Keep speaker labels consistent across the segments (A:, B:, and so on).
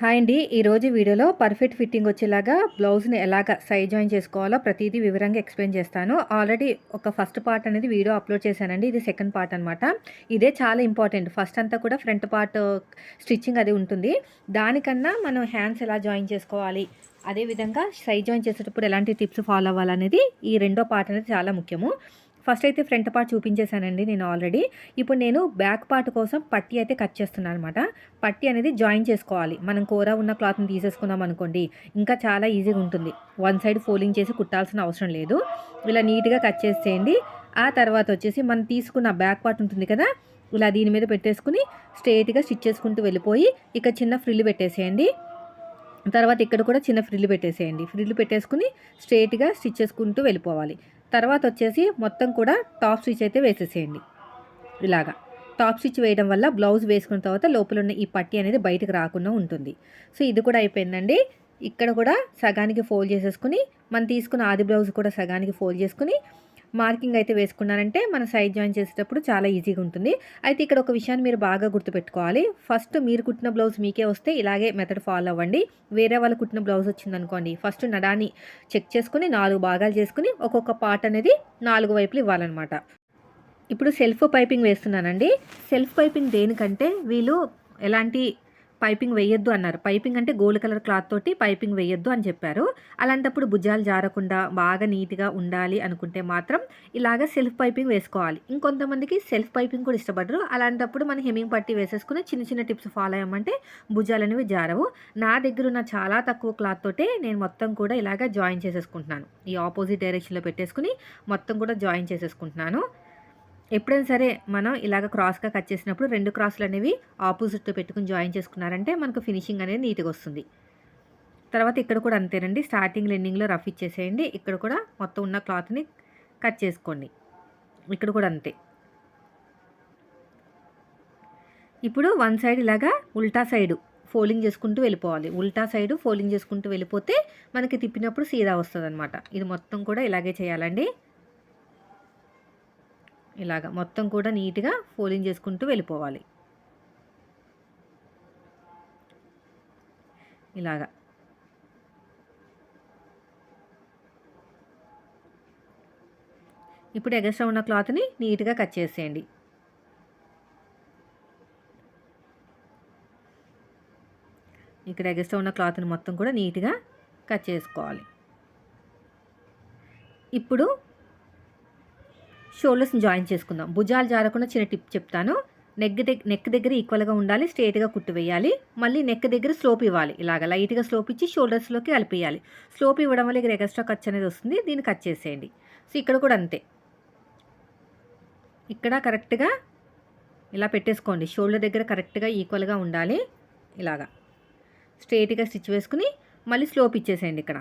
A: Hi అండి. ఈరోజు వీడియోలో పర్ఫెక్ట్ ఫిట్టింగ్ వచ్చేలాగా బ్లౌజ్ని ఎలాగ సైజ్ జాయిన్ చేసుకోవాలో ప్రతిదీ వివరంగా ఎక్స్ప్లెయిన్ చేస్తాను. ఆల్రెడీ ఒక ఫస్ట్ పార్ట్ అనేది వీడియో అప్లోడ్ చేశానండి. ఇది సెకండ్ పార్ట్ అనమాట ఇదే చాలా ఇంపార్టెంట్. ఫస్ట్ అంతా కూడా ఫ్రంట్ పార్ట్ స్టిచ్చింగ్ అది ఉంటుంది. దానికన్నా మనం హ్యాండ్స్ ఎలా జాయిన్ చేసుకోవాలి అదేవిధంగా సైజ్ జాయిన్ చేసేటప్పుడు ఎలాంటి టిప్స్ ఫాలో అవ్వాలనేది ఈ రెండో పార్ట్ అనేది చాలా ముఖ్యము. ఫస్ట్ అయితే ఫ్రంట్ పార్ట్ చూపించేశానండి నేను ఆల్రెడీ. ఇప్పుడు నేను బ్యాక్ పార్ట్ కోసం పట్టి అయితే కట్ చేస్తున్నాను అనమాట పట్టి అనేది జాయిన్ చేసుకోవాలి. మనం కూర ఉన్న క్లాత్ని తీసేసుకున్నాం అనుకోండి ఇంకా చాలా ఈజీగా ఉంటుంది. వన్ సైడ్ ఫోలింగ్ చేసి కుట్టాల్సిన అవసరం లేదు. ఇలా నీట్గా కట్ చేసేయండి ఆ తర్వాత వచ్చేసి మనం తీసుకున్న బ్యాక్ పార్ట్ ఉంటుంది కదా ఇలా దీని మీద పెట్టేసుకుని స్ట్రేట్గా స్టిచ్ చేసుకుంటూ వెళ్ళిపోయి ఇక చిన్న ఫ్రిల్ పెట్టేసేయండి. తర్వాత ఇక్కడ కూడా చిన్న ఫ్రిల్ పెట్టేసేయండి. ఫ్రిల్ పెట్టేసుకుని స్ట్రేట్గా స్టిచ్ చేసుకుంటూ వెళ్ళిపోవాలి. తర్వాత వచ్చేసి మొత్తం కూడా టాప్ స్టిచ్ అయితే వేసేసేయండి. ఇలాగా. టాప్ స్టిచ్ వేయడం వల్ల బ్లౌజ్ వేసుకున్న తర్వాత లోపల ఉన్న ఈ పట్టి అనేది బయటకు రాకుండా ఉంటుంది. సో ఇది కూడా అయిపోయిందండి. ఇక్కడ కూడా సగానికి ఫోల్డ్ చేసేసుకుని మనం తీసుకున్న ఆది బ్లౌజ్ కూడా సగానికి ఫోల్డ్ చేసుకుని మార్కింగ్ అయితే వేసుకున్నారంటే మన సైజ్ జాయిన్ చేసేటప్పుడు చాలా ఈజీగా ఉంటుంది. అయితే ఇక్కడ ఒక విషయాన్ని మీరు బాగా గుర్తుపెట్టుకోవాలి. ఫస్ట్ మీరు కుట్టిన బ్లౌజ్ మీకే వస్తే ఇలాగే మెథడ్ ఫాలో అవ్వండి. వేరే వాళ్ళు కుట్టిన బ్లౌజ్ వచ్చిందనుకోండి ఫస్ట్ నడాన్ని చెక్ చేసుకుని నాలుగు భాగాలు చేసుకుని ఒక్కొక్క పార్ట్ అనేది నాలుగు వైపులు ఇవ్వాలన్నమాట. ఇప్పుడు సెల్ఫ్ పైపింగ్ వేస్తున్నానండి. సెల్ఫ్ పైపింగ్ దేనికంటే వీళ్ళు ఎలాంటి పైపింగ్ వేయొద్దు అన్నారు. పైపింగ్ అంటే గోల్డ్ కలర్ క్లాత్ తోటి పైపింగ్ వేయొద్దు అని చెప్పారు. అలాంటప్పుడు భుజాలు జారకుండా బాగా నీట్గా ఉండాలి అనుకుంటే మాత్రం ఇలాగ సెల్ఫ్ పైపింగ్ వేసుకోవాలి. ఇంకొంతమందికి సెల్ఫ్ పైపింగ్ కూడా ఇష్టపడరు. అలాంటప్పుడు మనం హెమింగ్ పట్టి వేసేసుకుని చిన్న చిన్న టిప్స్ ఫాలో అయ్యామంటే భుజాలు అనేవి జారవు. నా దగ్గర ఉన్న చాలా తక్కువ క్లాత్ తోటే నేను మొత్తం కూడా ఇలాగ జాయిన్ చేసేసుకుంటున్నాను. ఈ ఆపోజిట్ డైరెక్షన్లో పెట్టేసుకుని మొత్తం కూడా జాయిన్ చేసేసుకుంటున్నాను. ఎప్పుడైనా సరే మనం ఇలాగ క్రాస్గా కట్ చేసినప్పుడు రెండు క్రాస్లు అనేవి ఆపోజిట్తో పెట్టుకుని జాయిన్ చేసుకున్నారంటే మనకు ఫినిషింగ్ అనేది నీట్గా వస్తుంది. తర్వాత ఇక్కడ కూడా అంతేనండి. స్టార్టింగ్ ఎండింగ్లో రఫ్ ఇచ్చేసేయండి. ఇక్కడ కూడా మొత్తం ఉన్న క్లాత్ని కట్ చేసుకోండి. ఇక్కడ కూడా అంతే. ఇప్పుడు వన్ సైడ్ ఇలాగా ఉల్టా సైడు ఫోల్డింగ్ చేసుకుంటూ వెళ్ళిపోవాలి. ఉల్టా సైడ్ ఫోల్డింగ్ చేసుకుంటూ వెళ్ళిపోతే మనకి తిప్పినప్పుడు సీదా వస్తుంది అనమాట ఇది మొత్తం కూడా ఇలాగే చేయాలండి. ఇలాగ మొత్తం కూడా నీట్గా ఫోలింగ్ చేసుకుంటూ వెళ్ళిపోవాలి. ఇలాగా. ఇప్పుడు ఎగస్ట్రా ఉన్న క్లాత్ని నీట్గా కట్ చేసేయండి. ఇక్కడ ఎగస్ట్రా ఉన్న క్లాత్ని మొత్తం కూడా నీట్గా కట్ చేసుకోవాలి. ఇప్పుడు షోల్డర్స్ని జాయిన్ చేసుకుందాం. భుజాలు జారకుండా చిన్న టిప్ చెప్తాను. నెక్ దగ్గర నెక్ దగ్గర ఈక్వల్గా ఉండాలి స్ట్రేట్గా కుట్టు వేయాలి. మళ్ళీ నెక్ దగ్గర స్లోప్ ఇవ్వాలి. ఇలాగ లైట్గా స్లోప్ ఇచ్చి షోల్డర్స్లోకి కలిపేయాలి స్లోప్ ఇవ్వడం వల్ల ఇక్కడ ఎక్స్ట్రా ఖర్చు అనేది వస్తుంది. దీన్ని కట్ చేసేయండి. సో ఇక్కడ కూడా అంతే. ఇక్కడ కరెక్ట్గా ఇలా పెట్టేసుకోండి. షోల్డర్ దగ్గర కరెక్ట్గా ఈక్వల్గా ఉండాలి. ఇలాగా. స్ట్రేట్గా స్టిచ్ వేసుకుని మళ్ళీ స్లోప్ ఇచ్చేసేయండి ఇక్కడ.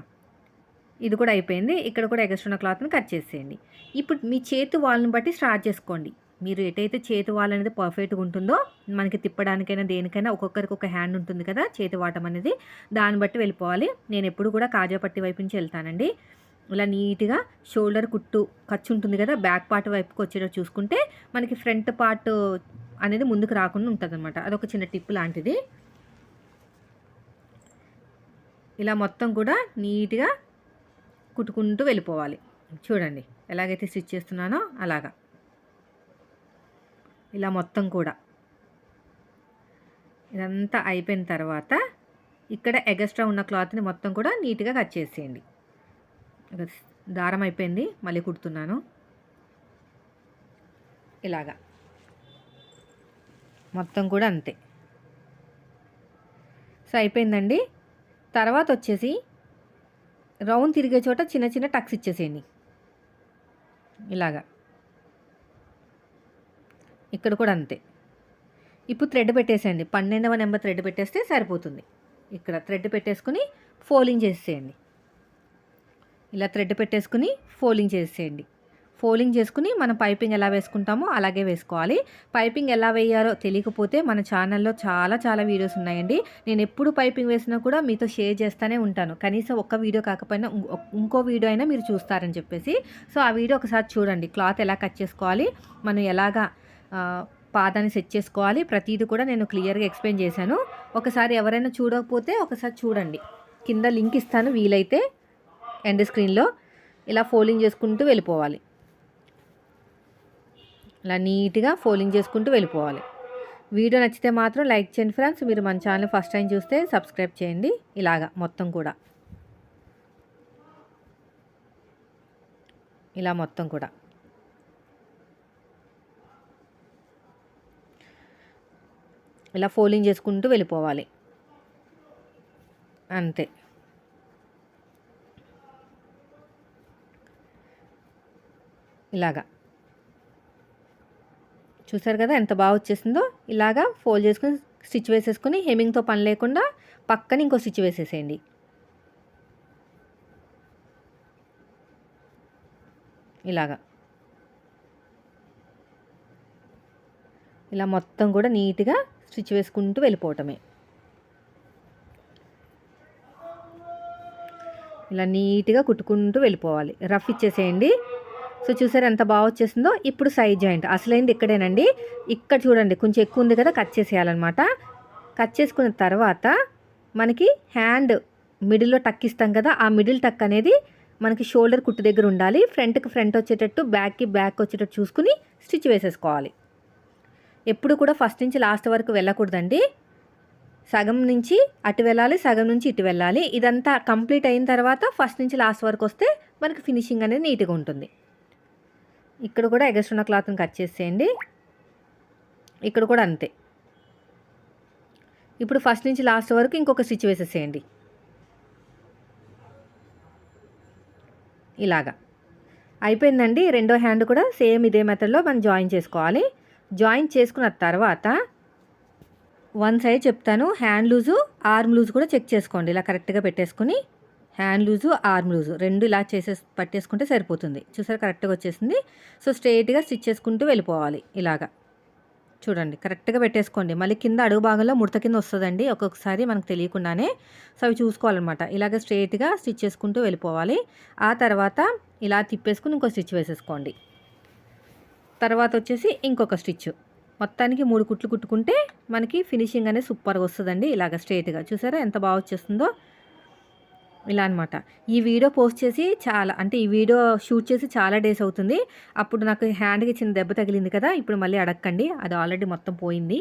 A: ఇది కూడా అయిపోయింది. ఇక్కడ కూడా ఎగస్ట్రున్న క్లాత్ని కట్ చేసేయండి. ఇప్పుడు మీ చేతి వాళ్ళని బట్టి స్టార్ట్ చేసుకోండి. మీరు ఎటైతే చేతి వాల్ అనేది పర్ఫెక్ట్గా ఉంటుందో మనకి తిప్పడానికైనా దేనికైనా ఒక్కొక్కరికి ఒక హ్యాండ్ ఉంటుంది కదా చేతి వాటం అనేది. దాన్ని బట్టి వెళ్ళిపోవాలి. నేను ఎప్పుడు కూడా కాజాపట్టి వైపు నుంచి వెళ్తానండి. ఇలా నీట్గా షోల్డర్ కుట్టు ఖర్చు ఉంటుంది కదా బ్యాక్ పార్ట్ వైపుకి వచ్చేటట్టు చూసుకుంటే మనకి ఫ్రంట్ పార్ట్ అనేది ముందుకు రాకుండా ఉంటుంది అనమాట అదొక చిన్న టిప్ లాంటిది. ఇలా మొత్తం కూడా నీట్గా కుట్టుకుంటూ వెళ్ళిపోవాలి. చూడండి ఎలాగైతే స్టిచ్ చేస్తున్నానో అలాగా. ఇలా మొత్తం కూడా. ఇదంతా అయిపోయిన తర్వాత ఇక్కడ ఎగస్ట్రా ఉన్న క్లాత్ని మొత్తం కూడా నీట్గా కట్ చేసేయండి. దారం అయిపోయింది మళ్ళీ కుడుతున్నాను. ఇలాగా. మొత్తం కూడా అంతే. సో అయిపోయిందండి. తర్వాత వచ్చేసి రౌండ్ తిరిగే చోట చిన్న చిన్న టక్స్ ఇచ్చేసేయండి. ఇలాగా. ఇక్కడ కూడా అంతే. ఇప్పుడు థ్రెడ్ పెట్టేసేయండి. పన్నెండవ నెంబర్ థ్రెడ్ పెట్టేస్తే సరిపోతుంది. ఇక్కడ థ్రెడ్ పెట్టేసుకుని ఫోలింగ్ చేసేయండి. ఇలా థ్రెడ్ పెట్టేసుకుని ఫోలింగ్ చేసేయండి. ఫోలింగ్ చేసుకుని మనం పైపింగ్ ఎలా వేసుకుంటామో అలాగే వేసుకోవాలి. పైపింగ్ ఎలా వేయాలో తెలియకపోతే మన ఛానల్లో చాలా చాలా వీడియోస్ ఉన్నాయండి. నేను ఎప్పుడు పైపింగ్ వేసినా కూడా మీతో షేర్ చేస్తూనే ఉంటాను. కనీసం ఒక్క వీడియో కాకపోయినా ఇంకో వీడియో అయినా మీరు చూస్తారని చెప్పేసి. సో ఆ వీడియో ఒకసారి చూడండి. క్లాత్ ఎలా కట్ చేసుకోవాలి మనం ఎలాగా పాదాన్ని సెట్ చేసుకోవాలి ప్రతిదీ కూడా నేను క్లియర్గా ఎక్స్ప్లెయిన్ చేశాను. ఒకసారి ఎవరైనా చూడకపోతే ఒకసారి చూడండి. కింద లింక్ ఇస్తాను వీలైతే ఎండ్ స్క్రీన్లో. ఇలా ఫోల్డింగ్ చేసుకుంటూ వెళ్ళిపోవాలి. ఇలా నీట్గా ఫోలింగ్ చేసుకుంటూ వెళ్ళిపోవాలి. వీడియో నచ్చితే మాత్రం లైక్ చేయండి ఫ్రెండ్స్. మీరు మన ఛానల్ ఫస్ట్ టైం చూస్తే సబ్స్క్రైబ్ చేయండి. ఇలాగా మొత్తం కూడా. ఇలా మొత్తం కూడా. ఇలా ఫోలింగ్ చేసుకుంటూ వెళ్ళిపోవాలి. అంతే. ఇలాగా. చూసారు కదా ఎంత బాగా వచ్చేసిందో? ఇలాగా ఫోల్డ్ చేసుకుని స్టిచ్ వేసేసుకుని హెమింగ్తో పని లేకుండా పక్కన ఇంకో స్టిచ్ వేసేసేయండి. ఇలాగా. ఇలా మొత్తం కూడా నీట్గా స్టిచ్ వేసుకుంటూ వెళ్ళిపోవటమే. ఇలా నీట్గా కుట్టుకుంటూ వెళ్ళిపోవాలి. రఫ్ ఇచ్చేసేయండి. సో చూసారు ఎంత బాగా వచ్చేసిందో? ఇప్పుడు సైడ్ జాయింట్. అసలైంది ఇక్కడేనండి. ఇక్కడ చూడండి కొంచెం ఎక్కువ ఉంది కదా కట్ చేసేయాలన్నమాట. కట్ చేసుకున్న తర్వాత మనకి హ్యాండ్ మిడిల్లో టక్ ఇస్తాం కదా ఆ మిడిల్ టక్ అనేది మనకి షోల్డర్ కుట్టు దగ్గర ఉండాలి. ఫ్రంట్కి ఫ్రంట్ వచ్చేటట్టు బ్యాక్కి బ్యాక్ వచ్చేటట్టు చూసుకుని స్టిచ్ వేసేసుకోవాలి. ఎప్పుడు కూడా ఫస్ట్ నుంచి లాస్ట్ వరకు వెళ్ళకూడదండి. సగం నుంచి అటు వెళ్ళాలి సగం నుంచి ఇటు వెళ్ళాలి. ఇదంతా కంప్లీట్ అయిన తర్వాత ఫస్ట్ నుంచి లాస్ట్ వరకు వస్తే మనకి ఫినిషింగ్ అనేది నీట్గా ఉంటుంది. ఇక్కడ కూడా ఎగస్ట్రున్న క్లాత్ని కట్ చేసేయండి. ఇక్కడ కూడా అంతే. ఇప్పుడు ఫస్ట్ నుంచి లాస్ట్ వరకు ఇంకొక స్టిచ్ వేసేసేయండి. ఇలాగా. అయిపోయిందండి. రెండో హ్యాండ్ కూడా సేమ్ ఇదే మెథడ్లో మనం జాయిన్ చేసుకోవాలి. జాయిన్ చేసుకున్న తర్వాత వన్ సైడ్ చెప్తాను. హ్యాండ్ లూజు ఆర్మ్ లూజ్ కూడా చెక్ చేసుకోండి. ఇలా కరెక్ట్గా పెట్టేసుకుని హ్యాండ్ లూజు ఆర్మ్ లూజు. రెండు ఇలా చేసే పట్టేసుకుంటే సరిపోతుంది. చూసారు? కరెక్ట్గా వచ్చేసింది. సో స్ట్రైట్గా స్టిచ్ చేసుకుంటూ వెళ్ళిపోవాలి ఇలాగా. చూడండి. కరెక్ట్గా పెట్టేసుకోండి. మళ్ళీ కింద అడుగు భాగంలో ముడత కింద వస్తుందండి. ఒక్కొక్కసారి మనకు తెలియకుండానే. సో అవి చూసుకోవాలన్నమాట. ఇలాగ స్ట్రైట్గా స్టిచ్ చేసుకుంటూ వెళ్ళిపోవాలి. ఆ తర్వాత ఇలా తిప్పేసుకుని ఇంకో స్టిచ్ వేసేసుకోండి. తర్వాత వచ్చేసి ఇంకొక స్టిచ్. మొత్తానికి మూడు కుట్లు కుట్టుకుంటే మనకి ఫినిషింగ్ అనేది సూపర్గా వస్తుందండి ఇలాగ స్ట్రైట్గా చూసారా? ఎంత బాగా వచ్చేస్తుందో? ఇలా అనమాట ఈ వీడియో పోస్ట్ చేసి చాలా అంటే ఈ వీడియో షూట్ చేసి చాలా డేస్ అవుతుంది. అప్పుడు నాకు హ్యాండ్కి చిన్న దెబ్బ తగిలింది కదా ఇప్పుడు మళ్ళీ అడగండి అది ఆల్రెడీ మొత్తం పోయింది.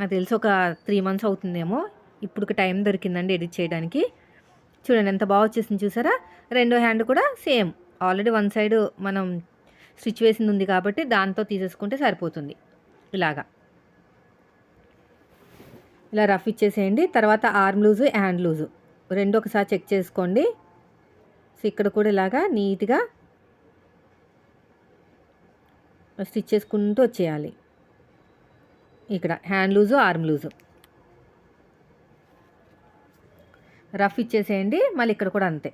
A: నాకు తెలిసి ఒక త్రీ మంత్స్ అవుతుందేమో. ఇప్పుడు టైం దొరికిందండి ఎడిట్ చేయడానికి. చూడండి ఎంత బాగా వచ్చేసింది చూసారా? రెండో హ్యాండ్ కూడా సేమ్. ఆల్రెడీ వన్ సైడ్ మనం స్టిచ్ వేసింది ఉంది కాబట్టి దాంతో తీసేసుకుంటే సరిపోతుంది. ఇలాగా. ఇలా రఫ్ ఇచ్చేసేయండి. తర్వాత ఆర్మ్ లూజు హ్యాండ్ లూజు. రెండు ఒకసారి చెక్ చేసుకోండి. సో ఇక్కడ కూడా ఇలాగా నీట్గా స్టిచ్ చేసుకుంటూ వచ్చేయాలి. ఇక్కడ hand loose arm loose. Rough ఇచ్చేసేయండి మళ్ళీ ఇక్కడ కూడా అంతే.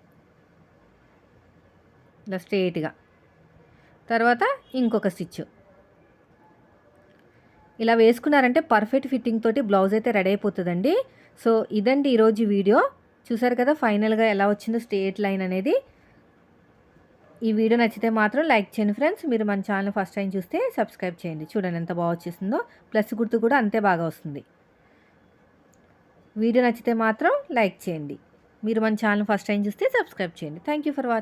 A: ఇలా స్ట్రేట్గా తర్వాత ఇంకొక స్టిచ్. ఇలా వేసుకున్నారంటే పర్ఫెక్ట్ ఫిట్టింగ్ తోటి బ్లౌజ్ అయితే రెడీ అయిపోతుందండి. సో ఇదండి ఈరోజు వీడియో. చూసారు కదా ఫైనల్గా ఎలా వచ్చిందో స్టేట్ లైన్ అనేది. ఈ వీడియో నచ్చితే మాత్రం లైక్ చేయండి ఫ్రెండ్స్. మీరు మన ఛానల్ ఫస్ట్ టైం చూస్తే సబ్స్క్రైబ్ చేయండి. చూడండి ఎంత బాగా వచ్చేసిందో. ప్లస్ గుర్తు కూడా అంతే బాగా వస్తుంది. వీడియో నచ్చితే మాత్రం లైక్ చేయండి. మీరు మన ఛానల్ ఫస్ట్ టైం చూస్తే సబ్స్క్రైబ్ చేయండి. Thank you for watching